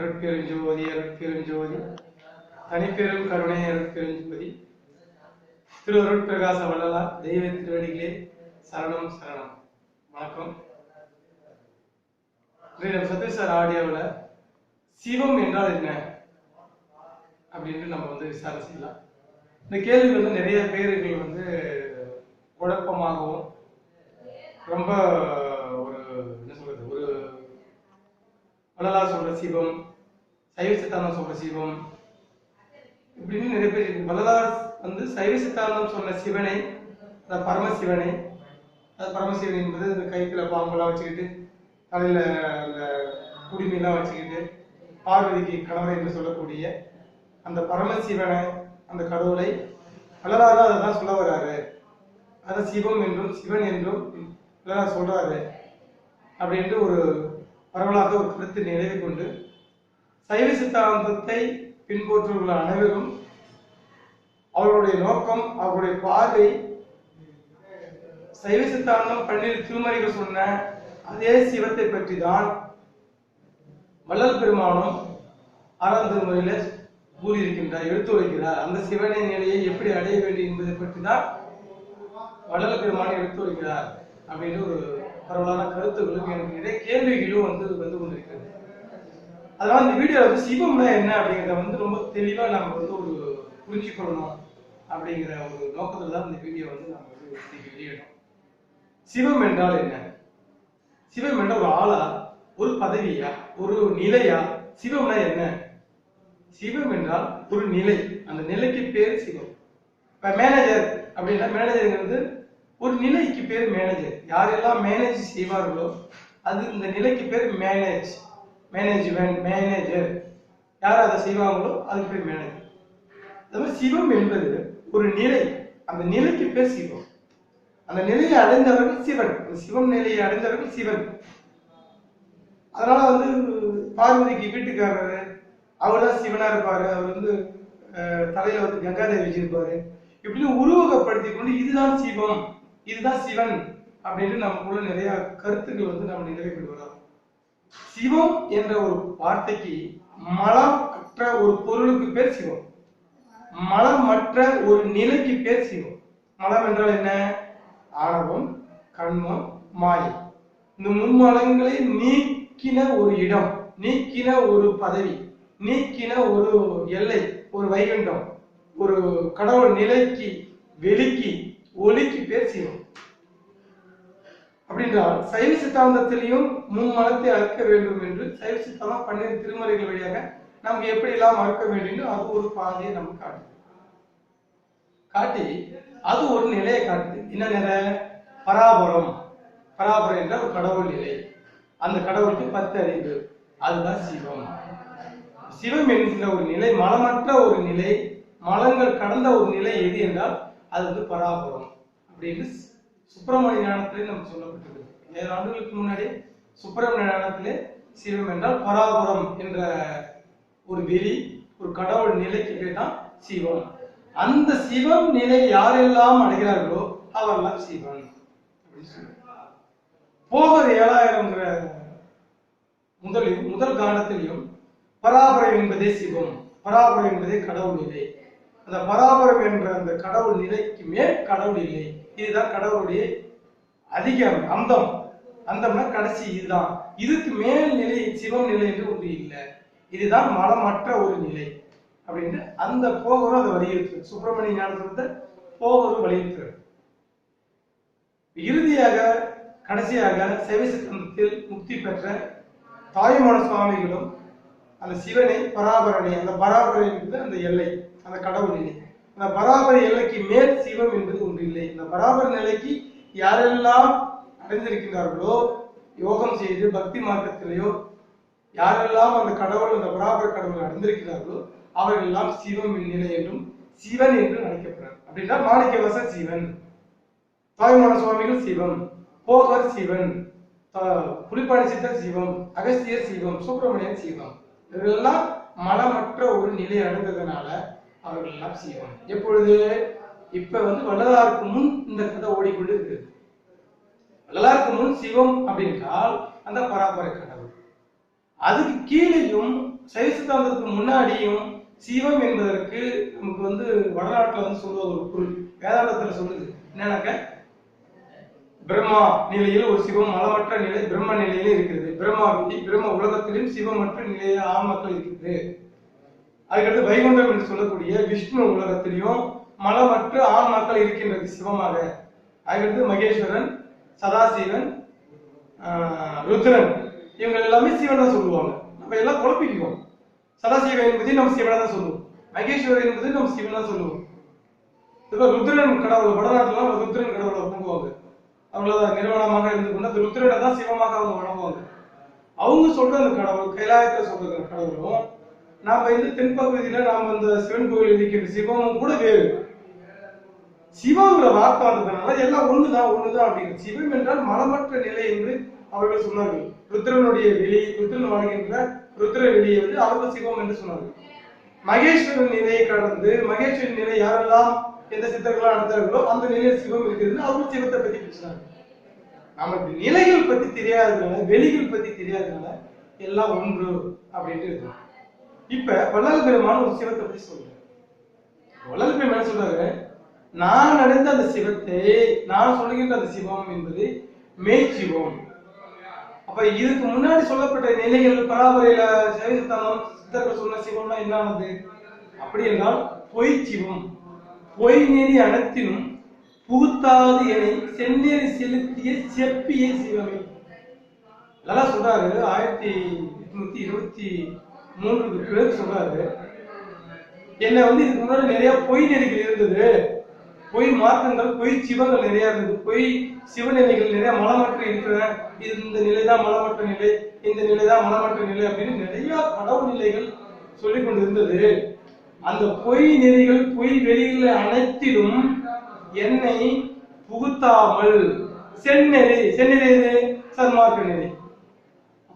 அருட்பெருஞ்சோதி அருட்பெருஞ்சோதி தனிப்பெரும் கருணை அருட்பெருஞ்சோதி திரு அருட்பிரகாச வள்ளலா தெய்வ திருவடிகளே சரணம் சரணம். வணக்கம். இன்றைய நம்ம சதீஷ் சார் ஆடியோவில் சிவம் என்றால் என்ன? அப்படின்னு நம்ம வந்து விசாரணை செய்யலாம். இந்த கேள்வி வந்து நிறைய பேர்கள் வந்து குழப்பமாகவும் ரொம்ப ஒரு என்ன சொல்றது ஒரு வள்ளலா சொல்ற சிவம் சைவ சித்தாந்தம் சொல்ற சிவம். இப்படின்னு நிறைய பேர் இருக்கு. வள்ளலார் வந்து சைவ சித்தாந்தம் சொன்ன சிவனை அந்த பரமசிவனை. அது பரமசிவன் என்பது இந்த கைக்குள்ள பாம்பெல்லாம் வச்சுக்கிட்டு தலையில அந்த குடிமையெல்லாம் வச்சுக்கிட்டு பார்வதிக்கு கணவர் என்று சொல்லக்கூடிய அந்த பரமசிவனை அந்த கடவுளை வள்ளலார் அதை தான் சொல்ல வர்றாரு. அதை சிவம் என்றும் சிவன் என்றும் வள்ளலார் சொல்றாரு. அப்படின்ட்டு ஒரு பரவலாக ஒரு கருத்து நினைவு கொண்டு சைவ சித்தாந்தத்தை பின்பற்றுபவர்கள் அனைவரும் அவர்களுடைய நோக்கம் அவர்களுடைய பார்வை சைவ சித்தாந்தம் பன்னிரு திருமறைகள் சொன்ன அதே சிவத்தை பற்றி தான் வள்ளல் பெருமானும் ஆறாம் திருமுறையில கூறியிருக்கின்றார் எடுத்து வைக்கிறார். அந்த சிவனை நிலையை எப்படி அடைய வேண்டும் என்பதை பற்றி தான் வள்ளல் பெருமானை எடுத்து வைக்கிறார். அப்படின்னு ஒரு பரவலான கருத்துகளும் எனக்கு நிறைய கேள்விகளும் வந்து வந்து கொண்டிருக்கிறது அதனால இந்த வீடியோ வந்து சிவம்னா என்ன அப்படிங்கிறத வந்து ரொம்ப தெளிவா நம்ம வந்து ஒரு புரிஞ்சுக்கொள்ளணும் அப்படிங்கிற ஒரு நோக்கத்துல தான் இந்த வீடியோ வந்து நம்ம வந்து வெளியிடணும். சிவம் என்றால் என்ன? சிவம் என்ற ஒரு ஆளா ஒரு பதவியா ஒரு நிலையா? சிவம்னா என்ன? சிவம் என்றால் ஒரு நிலை. அந்த நிலைக்கு பேர் சிவம். இப்ப மேனேஜர் அப்படின்னா மேனேஜருங்கிறது ஒரு நிலைக்கு பேர் மேனேஜர் யாரெல்லாம் மேனேஜ் செய்வார்களோ அது இந்த நிலைக்கு பேர் மேனேஜ் மேனேஜ்மெண்ட் மேனேஜர் யார் அதை செய்வாங்களோ அதுக்கு பேர் மேனேஜர் அது மாதிரி சிவம் என்பது ஒரு நிலை. அந்த நிலைக்கு பேர் சிவம். அந்த நிலையை அடைந்தவர்கள் சிவன். சிவம் நிலையை அடைந்தவர்கள் சிவன். அதனால வந்து பார்வதிக்கு வீட்டுக்காரரு. அவர் தான் சிவனா இருப்பாரு. அவர் வந்து தலையில வந்து கங்காதேவி வச்சிருப்பாரு. இப்படின்னு உருவகப்படுத்தி கொண்டு இதுதான் சிவம் இதுதான் சிவன் அப்படின்னு நமக்குள்ள நிறைய கருத்துக்கள் வந்து நம்ம நிறைவேற்றி வரலாம் சிவம் என்ற ஒரு வார்த்தைக்கு மலம் அற்ற ஒரு பொருளுக்கு பேர் சிவம். மலமற்ற ஒரு நிலைக்கு பேர் சிவம். மலம் என்றால் என்ன? ஆணவம் கண்மம் மாயை. இந்த மும்மலங்களை நீக்கின ஒரு இடம் நீக்கின ஒரு பதவி நீக்கின ஒரு எல்லை ஒரு வைகுண்டம் ஒரு கடவுள் நிலைக்கு வெளிக்கு ஒலிக்கு பேர் சிவம். அப்படின்றால் சைவ சித்தாந்தத்திலையும் மும்மலத்தை அறுக்க வேண்டும் என்று சைவ சித்தாந்தம் பன்னிரு திருமறைகள் வழியாக நாம் எப்படி எல்லாம் அறுக்க வேண்டும் அது ஒரு பாதையை நமக்கு காட்டுது. காட்டி அது ஒரு நிலையை காட்டுது. என்ன நிலை? பராபரம். பராபரம் என்ற ஒரு கடவுள் நிலை. அந்த கடவுளுக்கு பத்து அறிவு. அதுதான் சிவம். சிவம் என்கிற ஒரு நிலை மலமற்ற ஒரு நிலை மலங்கள் கடந்த ஒரு நிலை எது என்றால் அது வந்து பராபரம். அப்படின்னு சுப்பிரமணிய ஞானத்திலே நமக்கு சொல்லப்பட்டது. ஏழு ஆண்டுகளுக்கு முன்னாடி சுப்பிரமணிய ஞானத்திலே சிவம் என்றால் பராபரம் என்ற ஒரு வெளி ஒரு கடவுள் நிலைக்கு பேர் தான் சிவம். அந்த சிவம் நிலை யாரெல்லாம் அடைகிறார்களோ அவரெல்லாம் சிவன். அப்படின்னு சொல்லுவாங்க. போகர் ஏழாயிரம்ங்கிற முதலில் முதல் காலத்திலையும் பராபரம் என்பதே சிவம் பராபரம் என்பதே கடவுள் நிலை. அந்த பராபரம் என்ற அந்த கடவுள் நிலைக்கு மேல் கடவுள் இல்லை. இதுதான் கடவுளுடைய அதிகம் அந்தம். அந்தம்னா கடைசி இதுதான். இதுக்கு மேல் நிலை சிவம் நிலை என்று ஒன்று இல்லை. இதுதான் மலமற்ற ஒரு நிலை அப்படின்னு அந்த போகரும் அதை வலியுறுத்துறது சுப்பிரமணிய ஞானத்தை போகரும் வலியுறுத்துறது இறுதியாக கடைசியாக சைவ சித்தாந்தத்தில் முக்தி பெற்ற தாயுமான சுவாமிகளும் அந்த சிவனை பராபரணி அந்த பராபரணி அந்த எல்லை அந்த கடவுள் நிலை. பராபர எல்லைக்கு மேல் சிவம் என்பது ஒன்று இல்லை. இந்த பராபர நிலைக்கு யாரெல்லாம் அடைந்திருக்கிறார்களோ யோகம் செய்து பக்தி மார்க்கத்திலேயோ யாரெல்லாம் அந்த கடவுள் அந்த பராபர கடவுளை அடைந்திருக்கிறார்களோ அவர்கள் எல்லாம் சிவம் நிலை என்றும் சிவன் என்றும் அழைக்கப்படுறார் அப்படின்னா மாணிக்கவாசன் சிவன் தாய்மான சுவாமிகள் சிவம் போகர் சிவன் த- புலிப்பாடி சித்தர் சிவம் அகஸ்தியர் சிவம் சுப்பிரமணியன் சிவம். இவர்களெல்லாம் மலமற்ற ஒரு நிலை அடைந்ததுனால அவர்கள் எல்லாம் சிவம் எப்பொழுது இப்ப வந்து வள்ளலாருக்கு முன் இந்த கதை ஓடிக்கொண்டு இருக்குது. வள்ளலாருக்கு முன் சிவம் அப்படின்றால் அந்த பராபர கடவுள். அதுக்கு கீழேயும் சைவ சித்தாந்தத்துக்கு முன்னாடியும் சிவம் என்பதற்கு நமக்கு வந்து வடநாட்டுல வந்து சொல்லுவது ஒரு பொருள். வேதாந்தத்துல சொல்லுது. என்னன்னாக்க பிரம்மா நிலையில் ஒரு சிவம் மலமற்ற நிலை பிரம்ம நிலையிலே இருக்கிறது. பிரம்மா பிரம்ம உலகத்திலும் சிவமற்ற நிலையில ஆண் மக்கள் இருக்கிறது அதுக்கடுத்து வைகுண்டம் என்று சொல்லக்கூடிய விஷ்ணு உலகத்திலையும் மலமற்ற ஆண் மக்கள் இருக்கின்றது சிவமாக. அதுக்கடுத்து மகேஸ்வரன் சதாசிவன் ருத்ரன். இவங்க எல்லாமே சிவன் தான் சொல்லுவாங்க. நம்ம எல்லாம் குழப்பிக்குவோம் சதாசிவன் என்பதை நம்ம சிவனை தான் சொல்லுவோம். மகேஸ்வரன் என்பது நம்ம சிவன் தான் சொல்லுவோம். இப்போ ருத்ரன் கடவுள் வடநாட்டுல ருத்ரன் கடவுளை வணங்குவாங்க. அவங்கள நிறுவனமாக இருந்து கொண்டு அந்த ருத்ரனை தான் சிவமாக அவங்க வணங்குவாங்க. அவங்க சொல்ற அந்த கடவுள் கைலாயத்தை சொல்ற கடவுளும் நாம இந்த தென்பகுதியில நாம இந்த சிவன் கோவில் இருக்கிற சிவமும் கூட வேறு. சிவங்கிற வார்த்தை வந்ததுனால எல்லாம் ஒண்ணுதான் ஒண்ணுதான் அப்படின்னு சிவம் என்றால் மலமற்ற நிலை என்று அவர்கள் சொன்னார்கள். ருத்ரனுடைய வெளி ருத்ரன் வாழ்கின்ற ருத்ர வெளியை வந்து அவர்கள் சிவம் என்று சொன்னார்கள். மகேஸ்வரன் நிலையை கடந்து மகேஸ்வரன் நிலை யாரெல்லாம் எந்த சித்தர்களா நடந்தார்களோ அந்த நிலையில் சிவம் இருக்குதுன்னு அவங்க சிவத்தை பத்தி பேசுறாங்க நமக்கு நிலைகள் பத்தி தெரியாததுனால வெளிகள் பத்தி தெரியாததுனால எல்லாம் ஒன்று அப்படின்ட்டு இருக்கு இப்ப வள்ளல் பெருமான் ஒரு சிவத்தை பத்தி சொல்றேன் வள்ளல் பெருமான் என்ன சொல்றாரு? நான் அடைந்த அந்த சிவத்தை நான் சொல்கின்ற அந்த சிவம் என்பது மெய்ச்சிவம் அப்ப இதுக்கு முன்னாடி சொல்லப்பட்ட நிலைகள் பராபரையில சைவசித்தாந்தம் சித்தர்கள் சொன்ன சிவம்னா என்னானது அப்படி என்றால் பொய் சிவம். பொய் நெறி அனைத்தினும் புகுத்தாது என செந்நெறி செலுத்திய செப்பிய சிவமே. நல்லா சொல்றாரு. ஆயிரத்தி எட்நூத்தி இருபத்தி மூன்று பிறகு சொல்றாரு என்னை வந்து இதுக்கு முன்னாடி நிறைய பொய் நெறிகள் இருந்தது. பொய் மார்க்கங்கள் பொய் சிவங்கள் நிறைய இருந்தது. பொய் சிவநிலைகள் நிறைய மலமற்ற இருக்கிற இது இந்த நிலை தான் மலமற்ற நிலை இந்த நிலை தான் மலமற்ற நிலை அப்படின்னு நிறைய கடவுள் நிலைகள் சொல்லி கொண்டு இருந்தது அந்த பொய் நெறிகள் பொய் வெளிகள் அனைத்திலும் என்னை புகுத்தாமல் செந்நெறி செந்நெறி எது? சன்மார்க்க நெறி.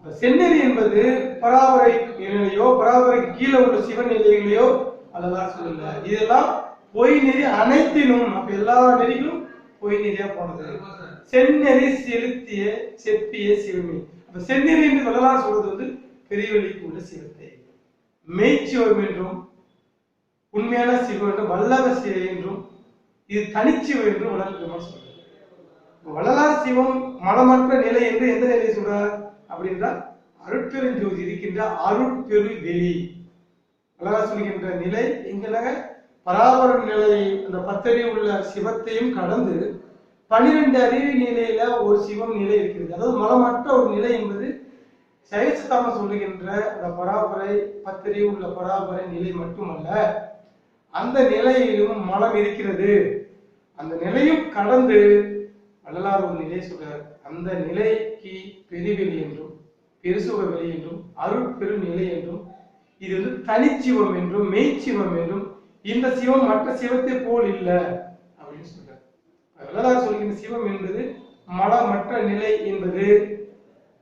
செந்நெறி என்பது பராபரை நிலையிலையோ பராபரைக்கு கீழே உள்ள சிவன் நிலையிலையோ அதெல்லாம் சொல்லல இதெல்லாம் பொய் நெறி அனைத்திலும் அப்ப எல்லா நெறிகளும் பொய் நெறியா போனது. செந்நெறி செலுத்திய செப்பிய சிவமே. அப்ப செந்நெறி என்று வரலாறு சொல்றது வந்து பெரியவழிக்கு உள்ள சிவத்தை. மெய்ச்சிவம் என்றும் உண்மையான சிவம் என்றும் வல்லவ சிவை என்றும் இது தனிச்சிவம் என்றும் வளர்ந்து சொல்றது வள்ளலார் சிவம் மலமற்ற நிலை என்று எந்த நிலையை சொல்றார்? அப்படின்றால் அருட்பெருஞ்சோதி இருக்கின்ற அருட்பெரு வெளி வள்ளலார் சொல்கின்ற நிலை எங்களை பராபர நிலை அந்த பத்தறிவு உள்ள சிவத்தையும் கடந்து பனிரெண்டு அறிவு நிலையில ஒரு சிவம் நிலை இருக்கிறது. அதாவது மலமற்ற ஒரு நிலை என்பது சைவசித்தாம சொல்லுகின்ற அந்த பராபரை பத்தறிவு உள்ள பராபரை நிலை மட்டுமல்ல அந்த நிலையிலும் மலம் இருக்கிறது. அந்த நிலையும் கடந்து வள்ளலார் ஒரு நிலை சொல்றார். அந்த நிலை நிலைக்கு பெருவெளி என்றும் பெருசுக வெளி என்றும் அருட்பெரும் நிலை என்றும் இது வந்து தனிச்சிவம் என்றும் மெய்ச்சிவம் என்றும் இந்த சிவம் மற்ற சிவத்தை போல் இல்ல அப்படின்னு சொல்றார். வள்ளலார் சொல்கின்ற சிவம் என்பது மலமற்ற நிலை என்பது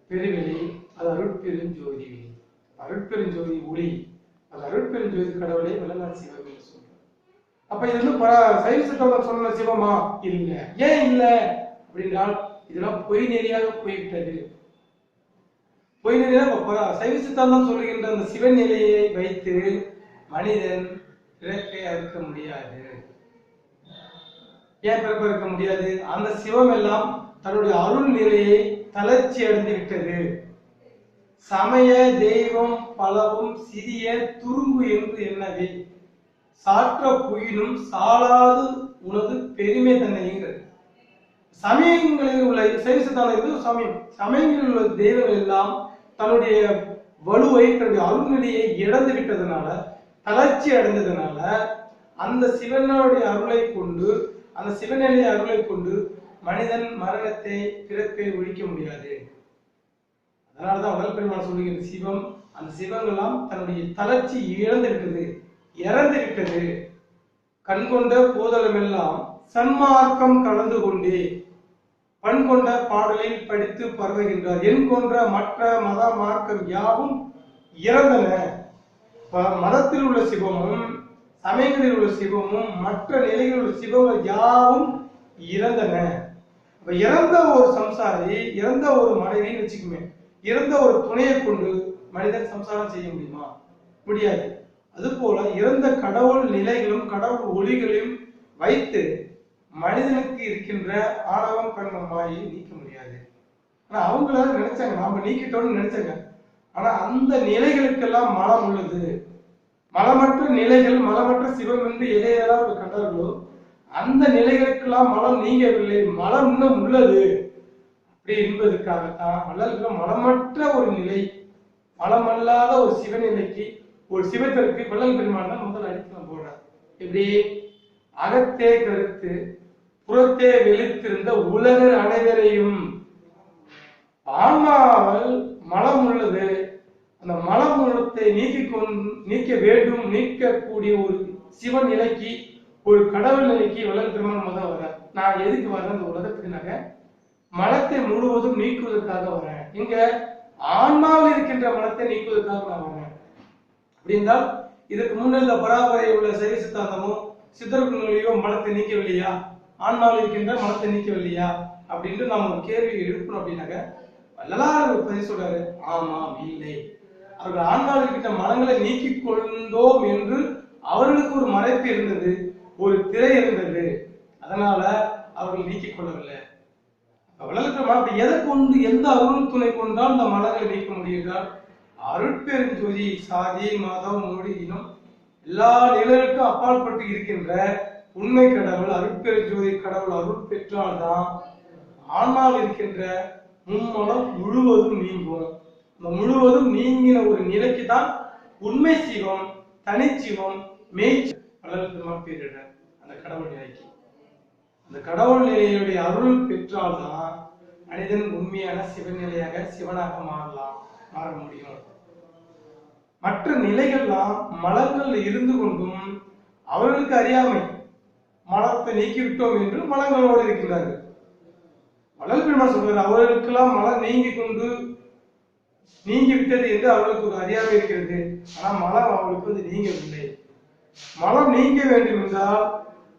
பெருவெளி அது அருட்பெரும் ஜோதி. அருட்பெரும் ஜோதி ஒளி அது அருட்பெருஞ்சோதி கடவுளை வள்ளலார் சிவம் என்று சொல்றார். அப்ப இது வந்து சைவ சித்தவர்கள் சொன்ன சிவமா? இல்ல. ஏன் இல்ல? அப்படின்றால் இதெல்லாம் பொய் நெறியாக போய்விட்டது. பொய் நெறியாக சைவ சித்தாந்தம் சொல்லுகின்ற அந்த சிவன் நிலையை வைத்து மனிதன் பிறப்பை அறுக்க முடியாது. ஏன் பிறப்பு இருக்க முடியாது? அந்த சிவம் எல்லாம் தன்னுடைய அருள் நிலையை தளர்ச்சி அடைந்து விட்டது. சமய தெய்வம் பலவும் சிறிய துரும்பு என்று என்னவே சாற்ற புயிலும் சாலாது உனது பெருமை தன்னைங்கிறது சமயங்களில் உள்ள சைவசித்தான இது ஒரு சமயம். சமயங்களில் உள்ள தெய்வங்கள் எல்லாம் தன்னுடைய வலுவை தன்னுடைய அருள்நிலையை இழந்து விட்டதனால தளர்ச்சி அடைந்ததுனால அந்த சிவனுடைய அருளை கொண்டு அந்த சிவநிலைய அருளை கொண்டு மனிதன் மரணத்தை பிறப்பை ஒழிக்க முடியாது. அதனாலதான் உடல் பெருமாள் சொல்லுகிற சிவம் அந்த சிவங்களாம் தன்னுடைய தளர்ச்சி இழந்து விட்டது இறந்து விட்டது. கண் கொண்ட போதலமெல்லாம் சன்மார்க்கம் கலந்து கொண்டே பண் கொண்ட பாடலில் படித்து பரவுகின்றார். என் கொன்ற மற்ற மத மார்க்கம் யாவும் இறந்தன. ப- மதத்தில் உள்ள சிவமும் சமயங்களில் உள்ள சிவமும் மற்ற நிலைகளில் உள்ள சிவங்கள் யாவும் இறந்தன. இறந்த ஒரு சம்சாரி இறந்த ஒரு மனைவின்னு வச்சுக்குமே இறந்த ஒரு துணையை கொண்டு மனிதன் சம்சாரம் செய்ய முடியுமா? முடியாது. அதுபோல இறந்த கடவுள் நிலைகளும் கடவுள் ஒளிகளையும் வைத்து மனிதனுக்கு இருக்கின்ற ஆணவம் பெண்ணும் மாயை நீக்க முடியாது. ஆனா அவங்கள நினைச்சாங்க. நாம நீக்கிட்டோம்னு நினைச்சாங்க. ஆனா அந்த நிலைகளுக்கெல்லாம் மலம் உள்ளது. மலமற்ற நிலைகள் மலமற்ற சிவம் என்று எதையெல்லாம் அவர் கண்டார்களோ அந்த நிலைகளுக்கெல்லாம் மலம் நீங்கவில்லை. மலம் இன்னும் உள்ளது. அப்படி என்பதற்காகத்தான் வள்ளல்கள் மலமற்ற ஒரு நிலை மலமல்லாத ஒரு சிவநிலைக்கு ஒரு சிவத்திற்கு வள்ளல் பெருமான் தான் முதல் அடித்தளம் போடுறார். எப்படி? அகத்தே கருத்து. புறத்தே வெளித்திருந்த உலகர் அனைவரையும் ஆன்மாவல் மலம் உள்ளது. அந்த மலம் உள்ளத்தை நீக்கி நீக்க வேண்டும். நீக்கக்கூடிய ஒரு சிவன் நிலைக்கு ஒரு கடவுள் நிலைக்கு வளர் திருமணம் தான் வரேன் நான் எதுக்கு வரேன் அந்த உலகத்துக்குனாக்க மலத்தை முழுவதும் நீக்குவதற்காக வரேன் இங்க ஆன்மாவில் இருக்கின்ற மலத்தை நீக்குவதற்காக நான் வரேன் அப்படின்னா இதுக்கு இதற்கு பராபரை உள்ள சைவ சித்தாந்தமும் சித்தர்களுடையோ மலத்தை நீக்கவில்லையா? ஆன்மாவில் இருக்கின்ற மனத்தை நீக்கவில்லையா? அப்படின்ட்டு நாம் ஒரு கேள்வி எழுப்பணும் அப்படின்னாக்க வள்ளலார் பதில் சொல்றாரு ஆமாம் இல்லை. அவர்கள் ஆன்மாவில் இருக்கின்ற மனங்களை நீக்கி கொண்டோம் என்று அவர்களுக்கு ஒரு மறைப்பு இருந்தது ஒரு திரை இருந்தது. அதனால அவர்கள் நீக்கிக் கொள்ளவில்லை. வள்ளலுக்கு அப்படி எதை கொண்டு எந்த அருள் துணை கொண்டால் இந்த மலங்களை நீக்க முடியுங்கள் அருட்பெருஞ்சோதி சாதி மதம் மொழி இனம் எல்லா நிலைகளுக்கும் அப்பாற்பட்டு இருக்கின்ற உண்மை கடவுள் அருட்பெருஞ்சோதி கடவுள் அருள் பெற்றால்தான் ஆன்மாவில் இருக்கின்ற மும்மலம் முழுவதும் நீங்கும். அந்த முழுவதும் நீங்கின ஒரு நிலைக்கு தான் உண்மை சிவம் தனிச்சிவம் மேய்ச்சி வள்ளல் பேரிடர் அந்த கடவுள் நிலைக்கு. அந்த கடவுள் நிலையுடைய அருள் பெற்றால்தான் மனிதன் உண்மையான சிவநிலையாக சிவனாக மாறலாம் மாற முடியும். மற்ற நிலைகள்லாம் மலர்கள் இருந்து கொண்டும் அவர்களுக்கு அறியாமை மலத்தை நீக்கிவிட்டோம் என்று மலங்களோடு இருக்கின்றார்கள். மலர் பெருமான் சொல்றார் அவர்களுக்கெல்லாம் மலம் நீங்கி கொண்டு நீங்கி விட்டது என்று அவர்களுக்கு ஒரு அறியாமை இருக்கிறது. ஆனா மலம் அவர்களுக்கு வந்து நீங்கவில்லை. மலம் நீங்க வேண்டும் என்றால்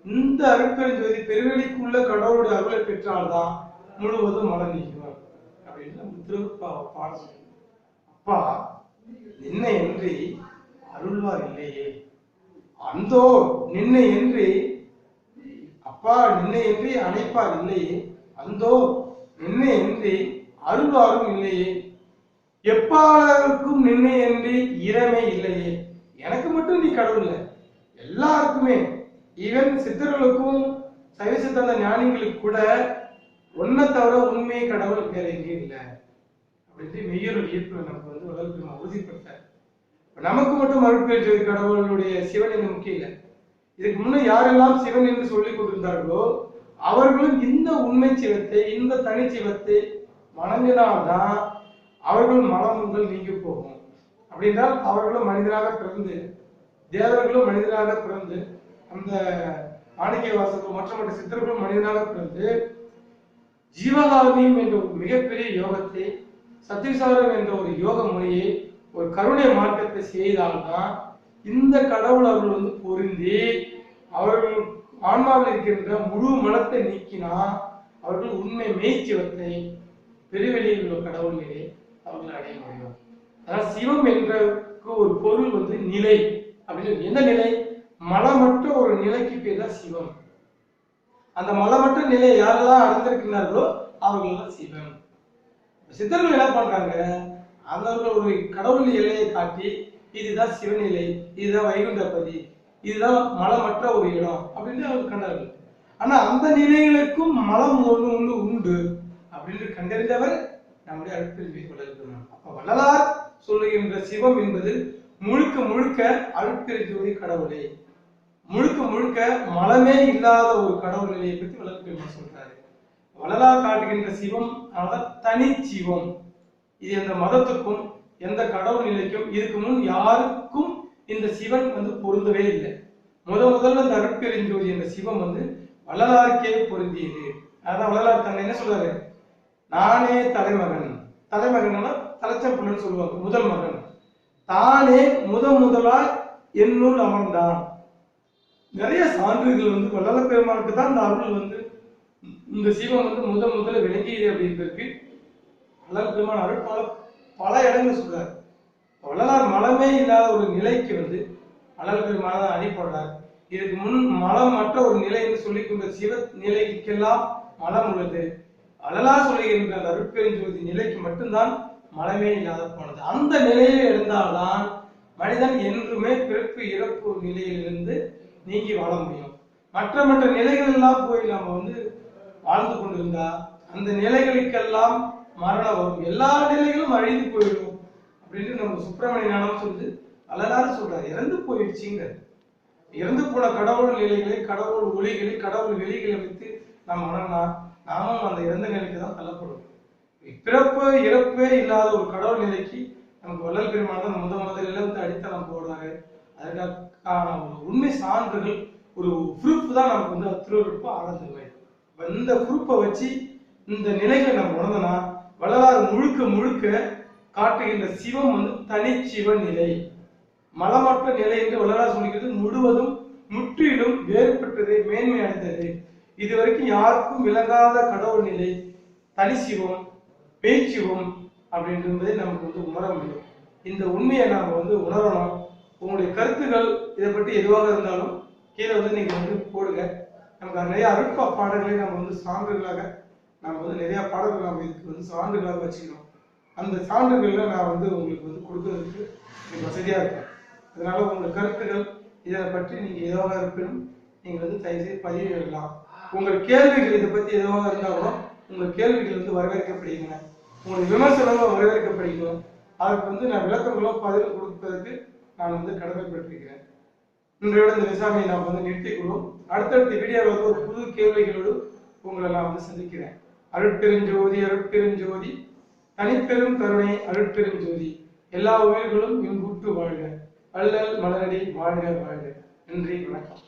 இந்த அருட்பெருஞ்சோதி பெருவெளிக்குள்ள கடவுளுடைய அருளை பெற்றால்தான் முழுவதும் மலம் நீங்குவார். அப்படின்னு திருப்பா பாடம் அப்பா என்ன என்று அருள்வார் இல்லையே. அந்தோ நின்னை என்று அப்பா நின்னையின்றி அணைப்பார் இல்லையே? அந்தோ நின்னையின்றி அருள்வாரும் இல்லையே? எப்பாளருக்கும் நின்னை இரமே இல்லையே? எனக்கு மட்டும் நீ கடவுள். எல்லாருக்குமே ஈவன் சித்தர்களுக்கும் சைவ சித்தாந்த ஞானிகளுக்கு கூட ஒன்ன தவிர உண்மை கடவுள் வேற எங்கேயும் இல்லை. அப்படின்ட்டு மெய்யொரு ஈர்ப்பு நமக்கு வந்து வளர்ப்பு உறுதிப்படுத்தார் நமக்கு மட்டும் அருட்பேர் கடவுளுடைய சிவன் என்று முக்கியம் இல்லை. இதுக்கு முன்ன யாரெல்லாம் சிவன் என்று சொல்லிக் கொண்டிருந்தார்களோ அவர்களும் இந்த உண்மை சிவத்தை இந்த தனி சிவத்தை வணங்கினால்தான் அவர்கள் மனமுங்கள் நீங்கி போகும். அப்படின்றால் அவர்களும் மனிதராக பிறந்து தேவர்களும் மனிதராக பிறந்து அந்த மாணிக்க வாசகம் மற்ற மற்ற சித்தர்களும் மனிதனாக பிறந்து ஜீவகாரணியம் என்ற ஒரு மிகப்பெரிய யோகத்தை சத்தியசாரம் என்ற ஒரு யோக மொழியை ஒரு கருணை மார்க்கத்தை செய்தால்தான் இந்த கடவுள் அவர்கள் வந்து பொருந்தி அவர்கள் ஆன்மாவில் இருக்கின்ற முழு மனத்தை நீக்கினா அவர்கள் உண்மை மெய்ச்சிவத்தை பெருவெளியில் உள்ள கடவுள் நிலை அவர்கள் அடைய முடியும். அதாவது சிவம் என்றக்கு ஒரு பொருள் வந்து நிலை அப்படின்னு எந்த நிலை? மலமற்ற ஒரு நிலைக்கு பேர் தான் சிவம். அந்த மலமற்ற நிலையை யாரெல்லாம் அடைந்திருக்கிறார்களோ அவர்கள் தான் சிவன். சித்தர்கள் என்ன பண்றாங்க? அவர்கள் ஒரு கடவுள் எல்லையை காட்டி இதுதான் சிவநிலை இதுதான் வைகுண்டபதி இதுதான் மலமற்ற ஒரு இடம் அப்படின்னு அவர் கண்டார்கள் ஆனா அந்த நிலைகளுக்கும் மலம் ஒண்ணு ஒண்ணு உண்டு அப்படின்னு கண்டறிந்தவர் நம்முடைய அருட்பெருமை வளர்க்கிறார் அப்ப வள்ளலார் சொல்லுகின்ற சிவம் என்பது முழுக்க முழுக்க அழுப்பெருஜோதி கடவுளை. முழுக்க முழுக்க மலமே இல்லாத ஒரு கடவுள் நிலையை பற்றி வளர்ப்பு சொல்றாரு. வள்ளலார் காட்டுகின்ற சிவம் அதான் தனி சிவம். இது எந்த மதத்துக்கும் எந்த கடவுள் நிலைக்கும் இதுக்கு முன் யாருக்கும் இந்த சிவன் வந்து பொருந்தவே இல்லை. முத முதல்ல இந்த அருட்பெருஞ்சோதி என்ற சிவம் வந்து வள்ளலாருக்கே பொருந்தியது. அதான் வள்ளலார் தன்னை என்ன சொல்றாரு? நானே தலைமகன் தலைமகன் தலைச்சம்புள்ளன்னு சொல்லுவாங்க முதல் மகன். தானே முத முதலா என்னுள் அமர்ந்தான். நிறைய சான்றுகள் வந்து வள்ளல பெருமானுக்கு தான் இந்த அருள் வந்து இந்த சிவம் வந்து முத முதல்ல விளங்கியது அப்படின்றதுக்கு வள்ளல பெருமான் அருள் பல பல இடங்கள் சொல்றாரு. மலமே இல்லாத ஒரு நிலைக்கு வந்து அழல் பெருமான அடிப்படுறார் இதுக்கு முன் மலம் மற்ற ஒரு நிலைன்னு சொல்லிக் கொண்ட சிவ நிலைக்கெல்லாம் மலம் உள்ளது. அழலா சொல்லுகின்ற அந்த அருட்பெருஞ்சோதி நிலைக்கு மட்டும்தான் மலமே இல்லாத போனது. அந்த நிலையை இருந்தால்தான் மனிதன் என்றுமே பிறப்பு இறப்பு நிலையிலிருந்து நீங்கி வாழ முடியும். மற்ற மற்ற நிலைகள் எல்லாம் போய் நம்ம வந்து வாழ்ந்து கொண்டிருந்தா அந்த நிலைகளுக்கெல்லாம் மரணம். வரும் எல்லா நிலைகளும் அழிந்து போயிடும் அப்படின்னு நம்ம சுப்பிரமணியனாலும் சொல்லுது. அழலாறு சொல்றாரு. இறந்து போயிடுச்சுங்க. இறந்து போன கடவுள் நிலைகளை கடவுள் ஒளிகளை கடவுள் வெளிகளை வைத்து நாம் உணர்னா நாமும் அந்த இறந்த நிலைக்கு தான் தள்ளப்படுவோம் பிறப்பு இறப்பே இல்லாத ஒரு கடவுள் நிலைக்கு நமக்கு வள்ளல் பெருமான தான் முத முதலில் வந்து அடித்தளம் போடுறாரு. அதற்கான ஒரு உண்மை சான்றுகள் ஒரு ப்ரூஃப் தான் நமக்கு வந்து திருவருப்பு ஆனந்தமாய் இந்த ப்ரூஃபை வச்சு இந்த நிலைகளை நம்ம உணர்ந்தனா வள்ளலார் முழுக்க முழுக்க காட்டுகின்ற சிவம் வந்து தனிச்சிவ நிலை. மலமற்ற நிலை என்று வள்ளலார் சொல்லுகிறது. முழுவதும் முற்றிலும் வேறுபட்டது மேன்மை அடைந்தது இதுவரைக்கும் யாருக்கும் விளங்காத கடவுள் நிலை. தனி சிவம் பேச்சிவம் அப்படின்றதை நமக்கு வந்து உணர முடியும். இந்த உண்மையை நாம் வந்து உணரணும். உங்களுடைய கருத்துக்கள் இதை பற்றி எதுவாக இருந்தாலும் கீழே வந்து நீங்க வந்து போடுங்க. நமக்கு நிறைய அருட்பா பாடல்களை நம்ம வந்து சான்றுகளாக நம்ம வந்து நிறைய பாடல்கள் நம்ம இதுக்கு வந்து சான்றுகளாக வச்சுக்கணும் அந்த சான்றுகளில் நான் வந்து உங்களுக்கு வந்து கொடுக்கறதுக்கு எனக்கு வசதியா இருக்கும். அதனால உங்கள் கருத்துக்கள் இதை பற்றி நீங்க எதுவாக இருப்பினும் நீங்க வந்து தயவுசெய்து பதிவிடலாம் உங்கள் கேள்விகள் இதை பத்தி எதுவாக இருந்தாலும் உங்கள் கேள்விகள் வந்து வரவேற்கப்படுகின்றன. உங்களுடைய விமர்சனங்களும் வரவேற்கப்படுகிறோம் அதற்கு வந்து நான் விளக்கங்களோ பதில் கொடுப்பதற்கு நான் வந்து கடமைப்பட்டிருக்கிறேன். இன்றையோட இந்த விசாரணையை நாம் வந்து நிறுத்திக் கொள்வோம். அடுத்தடுத்த வீடியோவில் வந்து ஒரு புது கேள்விகளோடு உங்களை நான் வந்து சந்திக்கிறேன். அருட்பெருஞ்சோதி அருட்பெருஞ்சோதி. தனிப்பெரும் கருணை அருட்பெருஞ்சோதி. எல்லா உயிர்களும் இன்புற்று வாழ்க. அல்லல் மலரடி வாழ்க வாழ்க. நன்றி வணக்கம்.